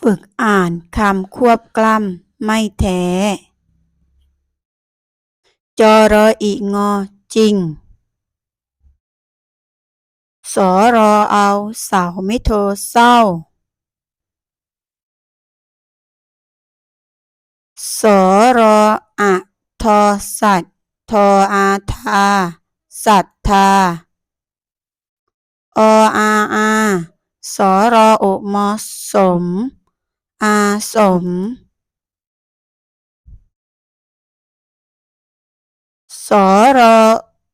ฝึกอ่านคำควบกล้ำไม่แท้ จอรออีงอจริง สอรอเอาเสาไม่โทเศร้า สอรออะทอสัตทออาทาสัทธาออาอาสอรออุมสม อาสม สรอ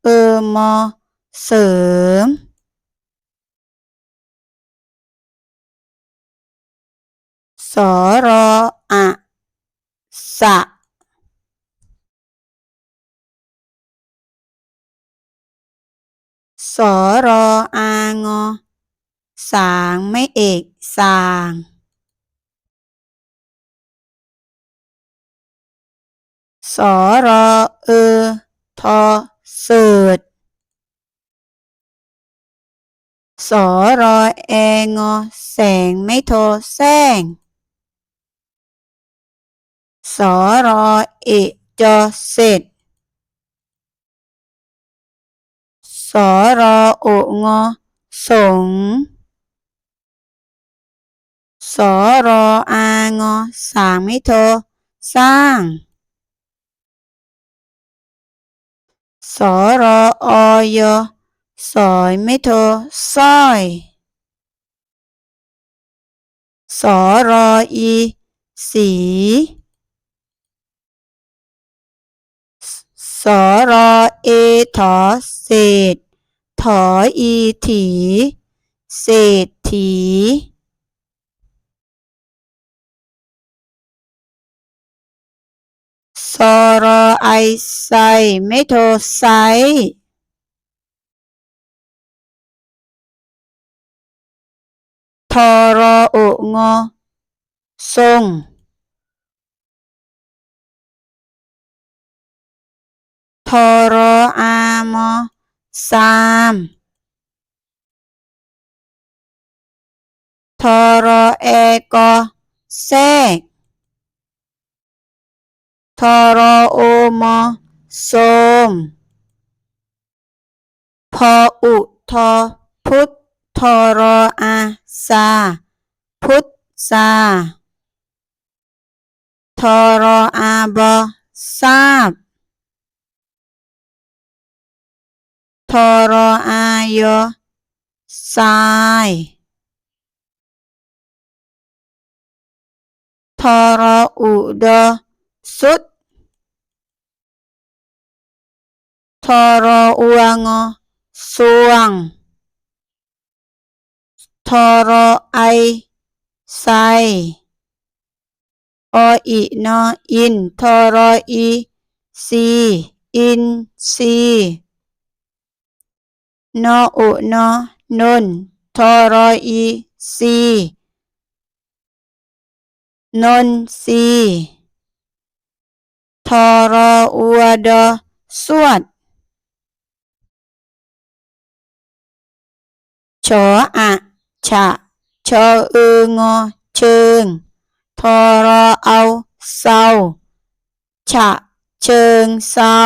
เอมเสริม สรออะสะ สรออางอ สางไม่เอก สาง สอรอเออทอเสิดสอรอแองอแสงไม่โทแซงสอรอเอจอเสร็จสอรอโองอสงสอรออางอสางไม่โทสร้าง สอรออยสอยไม่โทสร้อย สอรออีสีสอรอเอถอเศษ ถออีถี เศรษฐี สอรอไอไซไม่โทไซทอรอโองอทรงทอรออามอสามทอรอแอกอแทรก ทอรอโอมอโสมพออุทอพุททอรออาซาพุทธาทอรออาบอทราบทอรออายอทรายทอรออุดอ สุด ทอรออวงอสวง ทอรอไอไซออีนออิน ทอรออีซีอินซีนออุนอนนทอรออีซีนนซี រអ៊ូដសួតចអឆឆអ៊ឺងជើងធរអោសោឆជើងសោ